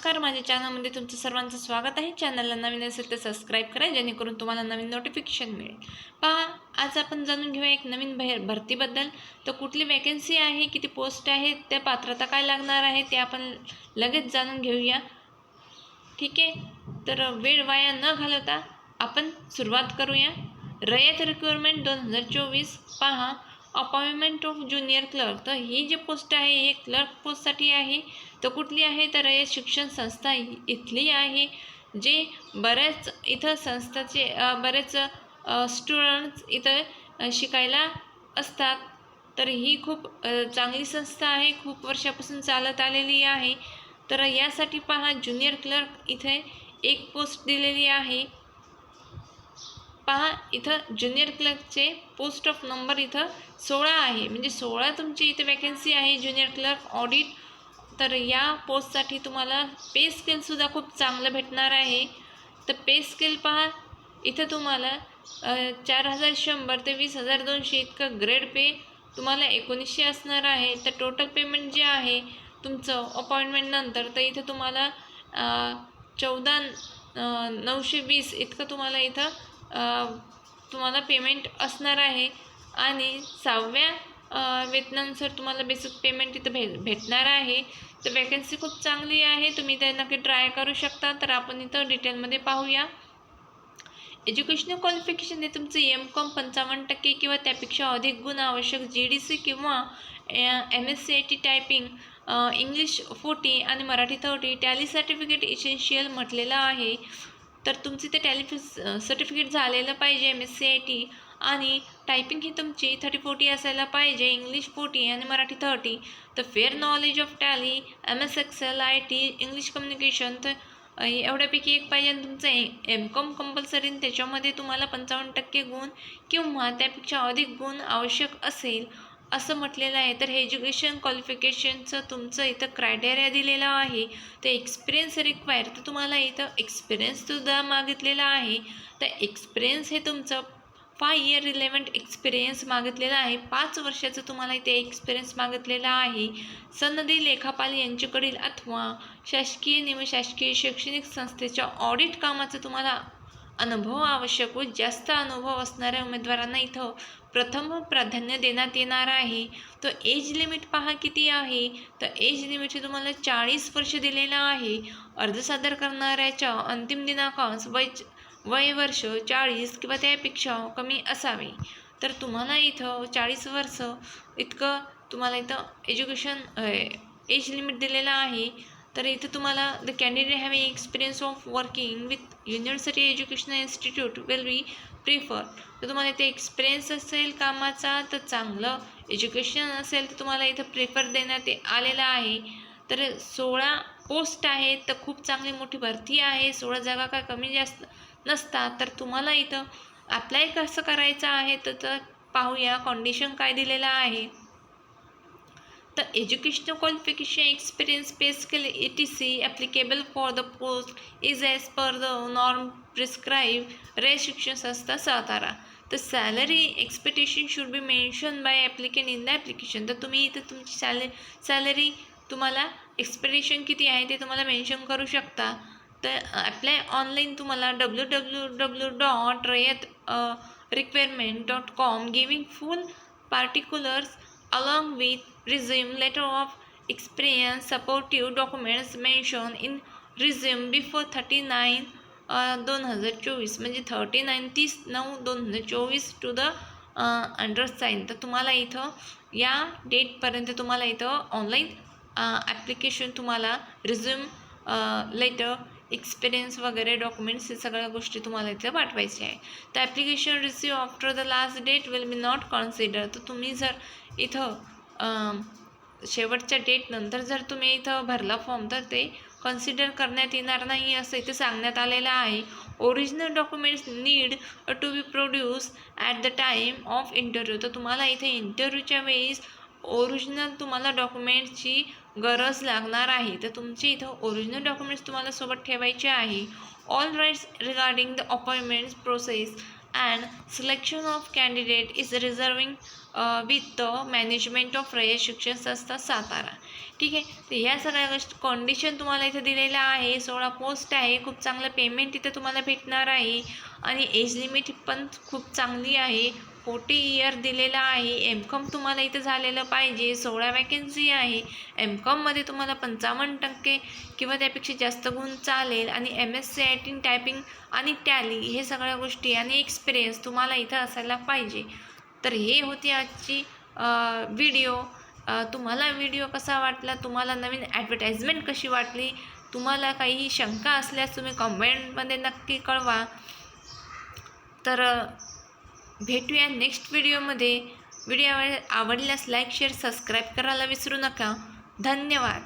नमस्कार माझ्या चॅनलमध्ये तुमचं सर्वांचं स्वागत आहे. चॅनलला नवीन असेल तर सबस्क्राईब करा जेणेकरून तुम्हाला नवीन नोटिफिकेशन मिळेल. पहा आज आपण जाणून घेऊया एक नवीन भे भरतीबद्दल. तर कुठली वॅकन्सी आहे किती पोस्ट आहे त्या पात्रता काय लागणार आहे ते आपण लगेच जाणून घेऊया. ठीक आहे? तर वेळ वाया न घालवता आपण सुरुवात करूया. रयत रिक्वायरमेंट दोन हजार चोवीस. पहा अपॉइंटमेंट ऑफ ज्युनियर क्लर्क. तर ही जी पोस्ट आहे हे क्लर्क पोस्टसाठी आहे. तर कुठली आहे? तर हे शिक्षण संस्था इ- इथली आहे जे बऱ्याच इथं संस्थाचे बरेच स्टुडंट्स इथं शिकायला असतात. तर ही खूप चांगली संस्था आहे. खूप वर्षापासून चालत आलेली आहे. तर यासाठी पहा ज्युनियर क्लर्क इथे एक पोस्ट दिलेली आहे. पहा इथं ज्युनियर क्लर्कचे पोस्ट ऑफ नंबर इथं सोळा आहे. म्हणजे सोळा तुमची इथे वॅकन्सी आहे ज्युनियर क्लर्क ऑडिट तर या पोस्टसाठी तुम्हाला पे स्केलसुद्धा खूप चांगलं भेटणार आहे. तर पे स्केल पहा इथं तुम्हाला चार हजार शंभर ते वीस हजार दोनशे इतकं ग्रेड पे तुम्हाला एकोणीसशे असणार आहे. तर टोटल पेमेंट जे आहे तुमचं अपॉइंटमेंटनंतर तर इथं तुम्हाला चौदा नऊशे वीस इतकं तुम्हाला इथं तुम्हाला पेमेंट असणार आहे. आणि सहाव्या वेतनानुसार तुम्हाला बेसिक पेमेंट इथं भे भेटणार आहे. तर वॅकन्सी खूप चांगली आहे. तुम्ही ते नक्की ट्राय करू शकता. तर आपण इथं डिटेलमध्ये पाहूया. एज्युकेशनल क्वालिफिकेशन हे तुमचं एम कॉम पंचावन्न टक्के किंवा त्यापेक्षा अधिक गुण आवश्यक जी डी सी किंवा M S C I T typing English forty आणि Marathi thirty tally certificate essential म्हटलेलं आहे. तर तुमचे ते टॅली सर्टिफिकेट झालेलं पाहिजे M S C I T आणि टायपिंग ही तुमची थर्टी फोर्टी असायला पाहिजे इंग्लिश फोर्टी आणि मराठी थर्टी तर fair knowledge of tally M S excel I T English communication तर एवढ्यापैकी एक पाहिजे आणि तुमचं एम कॉम कंपल्सरी आणि त्याच्यामध्ये तुम्हाला पंचावन्न टक्के गुण किंवा त्यापेक्षा अधिक गुण आवश्यक असेल. असं म्हटलेलं आहे. तर हे एज्युकेशन क्वालिफिकेशनचं तुमचं इथं क्रायटेरिया दिलेलं आहे. तर एक्सपिरियन्स रिक्वायर तर तुम्हाला इथं एक्सपिरियन्ससुद्धा मागितलेला आहे. तर एक्सपिरियन्स हे तुमचं फाय इयर रिलेवंट एक्सपिरियन्स मागितलेला आहे. पाच वर्षाचं तुम्हाला इथे एक्सपिरियन्स मागितलेला आहे. सनदी लेखापाल यांच्याकडील अथवा शासकीय निमशासकीय शैक्षणिक संस्थेच्या ऑडिट कामाचं तुम्हाला अनुभव आवश्यक व जास्त अनुभव असणाऱ्या उमेदवारांना इथं प्रथम प्राधान्य देण्यात येणार आहे. तर एज लिमिट पहा किती आहे? तर एज लिमिट हे तुम्हाला चाळीस वर्ष दिलेलं आहे. अर्ज सादर करणाऱ्याच्या अंतिम दिनांकास वय वय वर्ष चाळीस किंवा त्यापेक्षा कमी असावे. तर तुम्हाला इथं चाळीस वर्ष इतकं तुम्हाला इथं एज्युकेशन एज लिमिट दिलेलं आहे. तर इथं तुम्हाला the candidate having experience of working with university educational institute will be prefer तर तुम्हाला इथे एक्सपिरियन्स असेल कामाचा तर चांगलं. एज्युकेशन असेल तर तुम्हाला इथं प्रिफर देण्यात आलेलं आहे. तर सोळा पोस्ट आहेत तर खूप चांगली मोठी भरती आहे. सोळा जागा काय कमी जास्त नसतात. तर तुम्हाला इथं अप्लाय कसं करायचं आहे तर तर पाहूया. कंडिशन काय दिलेलं आहे. तर educational qualification experience pay skill A T C applicable for the post is as per the norm prescribe Rayat Shikshan Sanstha Satara तर salary expectation should be mention by applicant in the application तर तुम्ही इथं तुमची salary salary तुम्हाला expectation किती आहे ते तुम्हाला मेन्शन करू शकता. तर अप्लाय ऑनलाईन तुम्हाला W W W dot Rayat requirement dot com giving full particulars along with resume letter of experience supportive documents mentioned in resume before thirty nine uh, दोन हजार चोवीस. म्हणजे थर्टी नाईन तीस नऊ दोन हजार चोवीस टू द अंडर तर तुम्हाला इथं या डेटपर्यंत तुम्हाला इथं ऑनलाईन ॲप्लिकेशन uh, तुम्हाला रिझ्युम लेटर एक्सपिरियन्स वगैरे डॉक्युमेंट्स हे सगळ्या गोष्टी तुम्हाला इथे पाठवायच्या आहे. तर application receive after the last date will be not consider तर तुम्ही जर इथं शेवटच्या डेट नंतर जर तुम्ही इथं भरला फॉर्म तर ते कन्सिडर करण्यात येणार नाही असं इथे सांगण्यात आलेलं आहे. Original documents need to be produce at the time of interview तर तुम्हाला इथे इंटरव्ह्यूच्या वेळेस ओरिजिनल तुम्हाला डॉक्युमेंट्सची गरज लागणार आहे. तर तुमचे इथं ओरिजिनल डॉक्युमेंट्स तुम्हाला सोबत ठेवायचे आहे. All rights regarding the appointments process and selection of candidate is reserving with the management of Rayat Shikshan Sanstha Satara ठीक आहे? तर ह्या सगळ्या गोष्टी कॉन्डिशन तुम्हाला इथं दिलेलं आहे. सोळा पोस्ट आहे. खूप चांगलं पेमेंट इथं तुम्हाला भेटणार आहे. आणि एज लिमिट पण खूप चांगली आहे. फोर्टी इयर दिलेलं आहे. एम कॉम तुम्हाला इथं झालेलं पाहिजे. सोळा वॅकन्सी आहे. एम कॉममध्ये तुम्हाला पंचावन्न टक्के किंवा त्यापेक्षा जास्त गुण चालेल. आणि M S C I T typing आणि टॅली हे सगळ्या गोष्टी आणि एक्सपिरियन्स तुम्हाला इथं असायला पाहिजे. तर हे होती आजची व्हिडिओ तुम्हाला व्हिडिओ कसा वाटला? तुम्हाला नवीन ॲडव्हर्टाईजमेंट कशी वाटली? तुम्हाला काही शंका असल्यास तुम्ही कमेंटमध्ये नक्की कळवा. तर भेटूया नेक्स्ट व्हिडिओमध्ये व्हिडिओ आवडल्यास लाईक शेअर सबस्क्राईब करायला विसरू नका. धन्यवाद.